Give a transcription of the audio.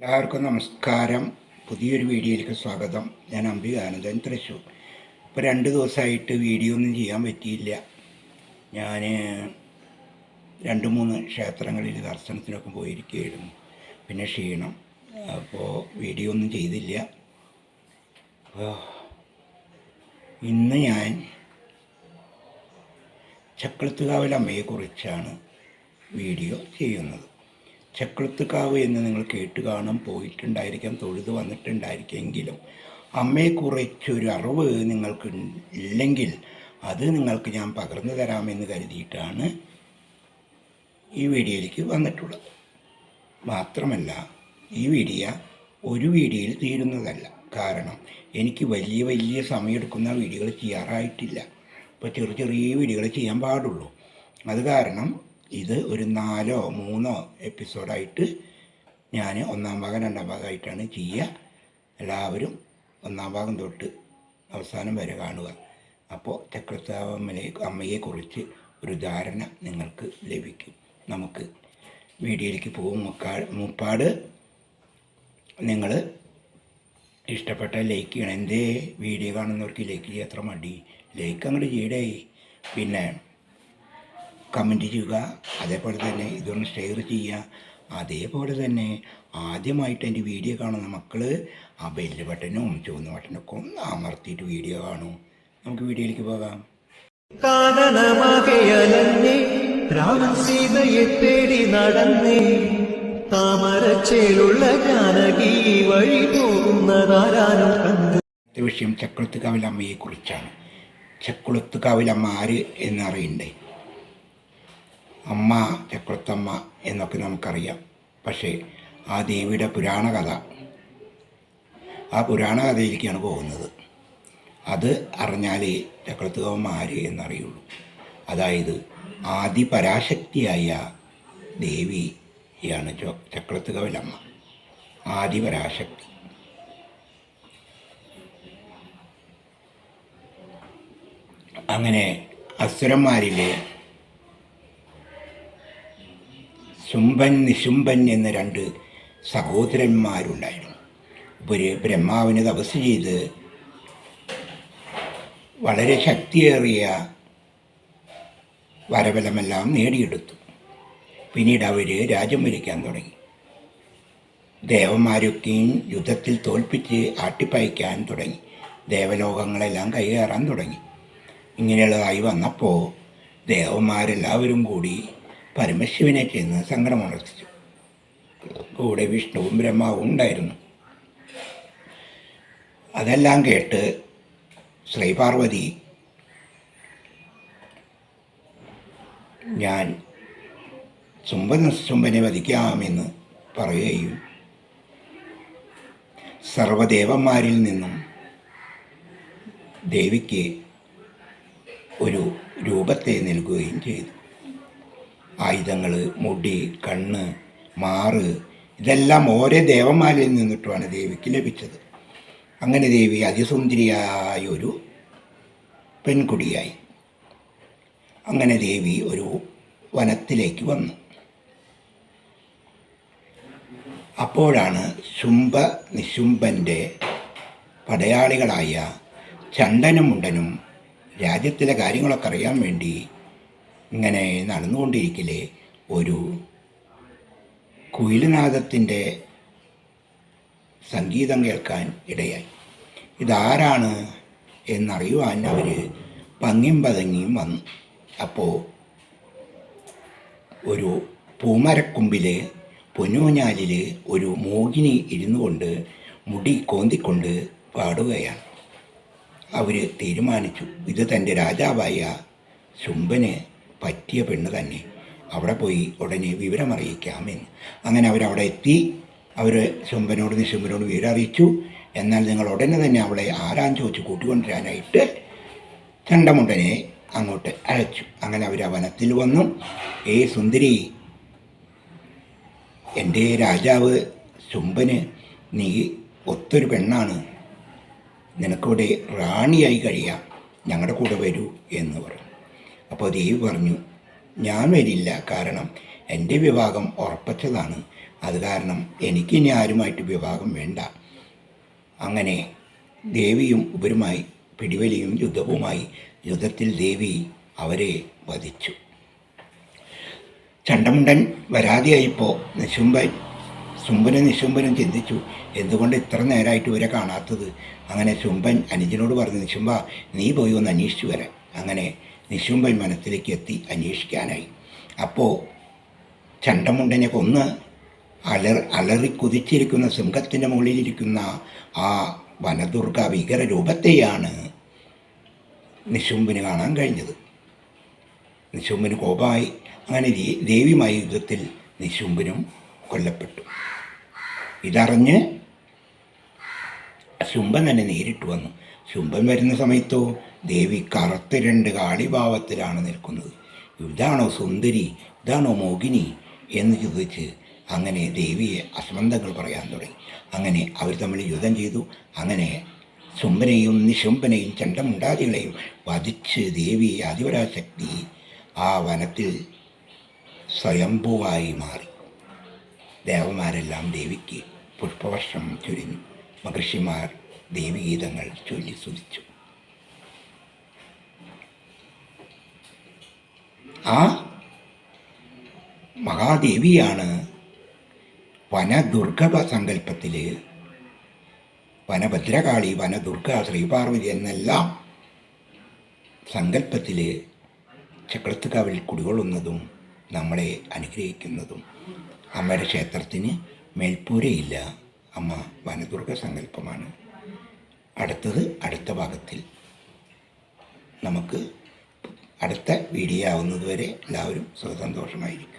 എല്ലാവർക്കും നമസ്കാരം. പുതിയൊരു വീഡിയോയിലേക്ക് സ്വാഗതം. ഞാൻ അംബികാനന്ദൻ തൃശ്ശൂർ. ഇപ്പോൾ രണ്ട് ദിവസമായിട്ട് വീഡിയോ ഒന്നും ചെയ്യാൻ പറ്റിയില്ല. ഞാൻ രണ്ട് മൂന്ന് ക്ഷേത്രങ്ങളിൽ ദർശനത്തിനൊക്കെ പോയിരിക്കുകയായിരുന്നു. പിന്നെ ക്ഷീണം. അപ്പോൾ വീഡിയോ ഒന്നും ചെയ്തില്ല. അപ്പോൾ ഇന്ന് ഞാൻ ചക്രത്തുകാവിൽ അമ്മയെക്കുറിച്ചാണ് വീഡിയോ ചെയ്യുന്നത്. ചക്രത്തുകാവ് എന്ന് നിങ്ങൾ കേട്ട് കാണാൻ പോയിട്ടുണ്ടായിരിക്കാം തൊഴുത് വന്നിട്ടുണ്ടായിരിക്കുമെങ്കിലും അമ്മയെക്കുറിച്ചൊരു അറിവ് നിങ്ങൾക്ക് ഇല്ലെങ്കിൽ അത് നിങ്ങൾക്ക് ഞാൻ പകർന്നു തരാമെന്ന് കരുതിയിട്ടാണ് ഈ വീഡിയോയിലേക്ക് വന്നിട്ടുള്ളത്. മാത്രമല്ല ഈ വീഡിയോ ഒരു വീഡിയോയിൽ തീരുന്നതല്ല. കാരണം എനിക്ക് വലിയ വലിയ സമയമെടുക്കുന്ന വീഡിയോകൾ ചെയ്യാറായിട്ടില്ല. ഇപ്പോൾ ചെറിയ ചെറിയ വീഡിയോകൾ ചെയ്യാൻ പാടുള്ളൂ. അത് കാരണം ഇത് ഒരു നാലോ മൂന്നോ എപ്പിസോഡായിട്ട് ഞാൻ ഒന്നാം ഭാഗം രണ്ടാം ഭാഗമായിട്ടാണ് ചെയ്യുക. എല്ലാവരും ഒന്നാം ഭാഗം തൊട്ട് അവസാനം വരെ കാണുക. അപ്പോൾ ചക്രത്താവമ്മനെ അമ്മയെക്കുറിച്ച് ഒരു ധാരണ നിങ്ങൾക്ക് ലഭിക്കും. നമുക്ക് വീഡിയോയിലേക്ക് പോകും. മുക്കാ മുപ്പാട്. നിങ്ങൾ ഇഷ്ടപ്പെട്ട ലൈക്ക് ചെയ്യണം. എന്തേ? വീഡിയോ കാണുന്നവർക്ക് ലൈക്ക് ചെയ്യാൻ എത്ര മടി. ലൈക്ക് അങ്ങോട്ട് ചെയ്യടേ. പിന്നെ കമന്റ് ചെയ്യുക അതേപോലെ തന്നെ ഇതൊന്ന് ഷെയർ ചെയ്യുക. അതേപോലെ തന്നെ ആദ്യമായിട്ട് എന്റെ വീഡിയോ കാണുന്ന മക്കൾ ആ ബെല്ല് ബട്ടനും ചുവന്ന ബട്ടനൊക്കെ ഒന്ന് അമർത്തിയിട്ട് വീഡിയോ കാണൂ. നമുക്ക് വീഡിയോയിലേക്ക് പോകാം. രാമൻ സീതയെ തേടി നടന്നേ താമരച്ചേലുള്ള ജാനകി വഴി പോകുന്നതാരാനും കണ്ടു. വിഷയം ചക്കുളത്തുകാവിൽ അമ്മയെക്കുറിച്ചാണ് ചക്കുളത്തുകാവിൽ കാവിലമ്മ ആര് എന്നറിയണ്ടേ? അമ്മ ചക്രത്തമ്മ എന്നൊക്കെ നമുക്കറിയാം. പക്ഷേ ആ ദേവിയുടെ പുരാണ കഥ ആ പുരാണ കഥയിലേക്കാണ് പോകുന്നത്. അത് അറിഞ്ഞാലേ ചക്രത്തമ്മ ആര് എന്നറിയുള്ളൂ. അതായത് ആദി പരാശക്തിയായ ദേവിയാണ് ചക്രത്തുകാവിലമ്മ. ആദി പരാശക്തി അങ്ങനെ അസുരന്മാരിലെ ശുംഭൻ നിശുംഭൻ എന്ന രണ്ട് സഹോദരന്മാരുണ്ടായിരുന്നു. ഒരു ബ്രഹ്മാവിന് തപസ് ചെയ്ത് വളരെ ശക്തിയേറിയ വരബലമെല്ലാം നേടിയെടുത്തു. പിന്നീട് അവർ രാജ്യം ഭരിക്കാൻ തുടങ്ങി. ദേവന്മാരൊക്കെയും യുദ്ധത്തിൽ തോൽപ്പിച്ച് ആട്ടിപ്പയക്കാൻ തുടങ്ങി. ദേവലോകങ്ങളെല്ലാം കൈകയറാൻ തുടങ്ങി. ഇങ്ങനെയുള്ളതായി വന്നപ്പോൾ ദേവന്മാരെല്ലാവരും കൂടി പരമശിവനെ ചെന്ന് സങ്കടമുണർത്തിച്ചു. കൂടെ വിഷ്ണുവും ബ്രഹ്മാവും ഉണ്ടായിരുന്നു. അതെല്ലാം കേട്ട് ശ്രീപാർവതി ഞാൻ ചുംബന ചുംബനെ വധിക്കാമെന്ന് പറയുകയും സർവദേവന്മാരിൽ നിന്നും ദേവിക്ക് ഒരു രൂപത്തെ നൽകുകയും ചെയ്തു. ആയുധങ്ങൾ മുടി കണ്ണ് മാറ് ഇതെല്ലാം ഓരോ ദേവന്മാരിൽ നിന്നിട്ടുമാണ് ദേവിക്ക് ലഭിച്ചത്. അങ്ങനെ ദേവി അതിസുന്ദരിയായ ഒരു പെൺകുടിയായി. അങ്ങനെ ദേവി ഒരു വനത്തിലേക്ക് വന്നു. അപ്പോഴാണ് ശുംഭ നിശുംഭന്റെ പടയാളികളായ ചണ്ടനും മുണ്ടനും രാജ്യത്തിലെ കാര്യങ്ങളൊക്കെ അറിയാൻ വേണ്ടി ഇങ്ങനെ നടന്നുകൊണ്ടിരിക്കലേ ഒരു കുയിലുനാഥത്തിന്റെ സംഗീതം കേൾക്കാൻ ഇടയായി. ഇതാരാണ് എന്നറിയുവാൻ അവർ പങ്ങിയും പതങ്ങിയും വന്നു. അപ്പോൾ ഒരു പൂമരക്കൊമ്പിൽ പൊന്നൂഞ്ഞാലിൽ ഒരു മോഹിനി ഇരുന്നു കൊണ്ട് മുടി കോന്തിക്കൊണ്ട് പാടുകയാണ്. അവർ തീരുമാനിച്ചു. ഇത് തന്റെ രാജാവായ ശുംഭന് പറ്റിയ പെണ്ണ് തന്നെ. അവിടെ പോയി ഉടനെ വിവരമറിയിക്കാമെന്ന് അങ്ങനെ അവരവിടെ എത്തി. അവർ ശുംഭനോട് നിശുംഭനോട് വിവരം അറിയിച്ചു എന്നാൽ നിങ്ങൾ ഉടനെ തന്നെ അവളെ ആരാൻ ചോദിച്ച് കൂട്ടിക്കൊണ്ടുവരാനായിട്ട് ചണ്ടമുണ്ടനെ അങ്ങോട്ട് അയച്ചു. അങ്ങനെ അവർ ആ വനത്തിൽ വന്നു. ഏ സുന്ദരി എന്റെ രാജാവ് ശുംഭന് നീ ഒത്തൊരു പെണ്ണാണ്. നിനക്കിവിടെ റാണിയായി കഴിയാം. ഞങ്ങളുടെ കൂടെ വരൂ എന്ന് പറഞ്ഞു. അപ്പോൾ ദേവി പറഞ്ഞു ഞാൻ വരില്ല. കാരണം എന്റെ വിവാഹം ഉറപ്പിച്ചതാണ്. അത് കാരണം എനിക്കിനി ആരുമായിട്ട് വിവാഹം വേണ്ട. അങ്ങനെ ദേവിയും ഉപരുമായി പിടിവലിയും യുദ്ധവുമായി യുദ്ധത്തിൽ ദേവി അവരെ വധിച്ചു. ചണ്ടമുണ്ടൻ വരാതെയായിപ്പോൾ നിശുംബൻ ശുംഭനും നിശുംഭനും ചിന്തിച്ചു എന്തുകൊണ്ട് ഇത്ര നേരമായിട്ട് ഇവരെ കാണാത്തത്? അങ്ങനെ ശുംഭൻ അനുജനോട് പറഞ്ഞു നിശുംബ നീ പോയി ഒന്ന് അന്വേഷിച്ചു വരാൻ. അങ്ങനെ നിശുംഭൻ മനസ്സിലേക്ക് എത്തി അന്വേഷിക്കാനായി. അപ്പോൾ ചണ്ടമുണ്ടനെ കൊന്ന് അലർ അലറി കുതിച്ചിരിക്കുന്ന സിംഹത്തിന്റെ മുകളിലിരിക്കുന്ന ആ വനദുർഗ ഭീകര രൂപത്തെയാണ് നിശുംബിന് കാണാൻ കഴിഞ്ഞത്. നിശുംബിന് കോപമായി അങ്ങനെ ദേവിമായ യുദ്ധത്തിൽ നിശുംബിനും കൊല്ലപ്പെട്ടു. ഇതറിഞ്ഞ് ശുംഭൻ തന്നെ നേരിട്ട് വന്നു. ശുംഭൻ വരുന്ന സമയത്തോ ദേവി കറുത്ത രണ്ട് കാളിഭാവത്തിലാണ് നിൽക്കുന്നത്. ഇതാണോ സുന്ദരി? ഇതാണോ മോഹിനി? എന്ന് ചോദിച്ച് അങ്ങനെ ദേവിയെ അസംബന്ധങ്ങൾ പറയാൻ തുടങ്ങി. അങ്ങനെ അവർ തമ്മിൽ യുദ്ധം ചെയ്തു. അങ്ങനെ ശുംഭനെയും നിശുംഭനെയും ചണ്ടമുണ്ടാദികളെയും വധിച്ച് ദേവി ആദിപരാശക്തി ആ വനത്തിൽ സ്വയംഭുവായി മാറി. ദേവന്മാരെല്ലാം ദേവിക്ക് പുഷ്പവർഷം ചുരിഞ്ഞു. മഹർഷിമാർ ദേവീഗീതങ്ങൾ ചൊല്ലി സ്തുതിച്ചു ആ മഹാദേവിയാണ് വനദുർഗ സങ്കല്പത്തിൽ വനഭദ്രകാളി വനദുർഗ ശ്രീപാർവതി എന്നെല്ലാം സങ്കല്പത്തിൽ ചക്രത്തുകാവിൽ കുടികൊള്ളുന്നതും നമ്മളെ അനുഗ്രഹിക്കുന്നതും. അമ്മയുടെ ക്ഷേത്രത്തിന് മേൽപ്പൂരയില്ല. അമ്മ വനദുർഗ സങ്കല്പമാണ് അടുത്തത് അടുത്ത ഭാഗത്തിൽ നമുക്ക് അടുത്ത വീഡിയോ ആവുന്നതുവരെ എല്ലാവരും സുഖസന്തോഷമായിരിക്കും.